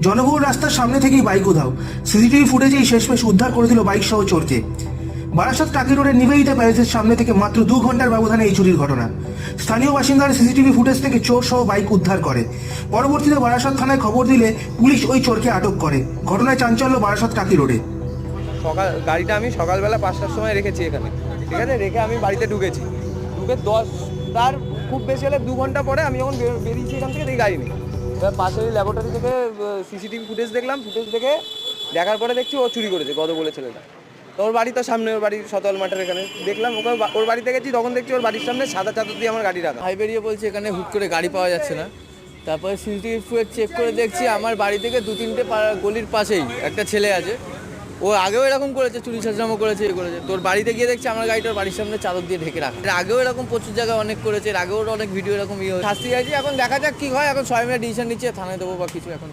জনবহুল রাস্তার সামনে থেকেই বাইক উধাও। সিসিটিভি ফুটেজেই শেষমেশ উদ্ধার করে দিল বাইক সহ চোরকে বারাসাত টাকি রোডের নিবেদিতা প্যালেসের সামনে থেকে মাত্র দু ঘণ্টার ব্যবধানে এই চুরির ঘটনা। স্থানীয় বাসিন্দারা সিসিটিভি ফুটেজ থেকে চোর সহ বাইক উদ্ধার করে। পরবর্তীতে বারাসাত থানায় খবর দিলে পুলিশ ওই চোরকে আটক করে। ঘটনায় চাঞ্চল্য বারাসাত টাকি রোডে। সকাল, গাড়িটা আমি সকালবেলা পাঁচটার সময় রেখেছি এখানে। ঠিক আছে? রেখে আমি বাড়িতে ঢুকেছি। ঢুকে দশ, তার খুব বেশি হলে দু ঘণ্টা পরে আমি যখন বের- বেরিয়েছি এখান থেকে গাড়ি নেই। এবার পাশের ল্যাবরেটরি থেকে সিসিটিভি ফুটেজ দেখলাম ফুটেজ দেখে দেখার পরে দেখছি ও চুরি করেছে গত বলে ছেলেটা। তো ওর বাড়ি তো সামনে, ওর বাড়ি সতল মাঠের এখানে। দেখলাম ওকে ওর বাড়িতে গেছি, তখন দেখছি ওর বাড়ির সামনে সাদা চাদর দিয়ে আমার গাড়ি রাখা। হাই বেরিয়ে বলছে এখানে হুট করে গাড়ি পাওয়া যাচ্ছে না। তারপরে সিসিটিভি ফুটেজ চেক করে দেখছি, আমার বাড়ি থেকে দু তিনটে গলির পাশেই একটা ছেলে আছে। ও আগেও এরকম করেছে, চুরি সাজামো করেছে, এ করেছে তোর বাড়িতে গিয়ে দেখছি আমার গাড়িটার বাড়ির সামনে চাদর দিয়ে ঢেকে রাখা আগেও এরকম প্রচুর জায়গায় অনেক করেছে, এর আগেও অনেক ভিডিও এরকম ইয়ে। শাস্তি আছে এখন দেখা যাক কি হয়, এখন সবাই মিলে ডিসিশন নিচ্ছে, থানায় দেবো বা কিছু এখন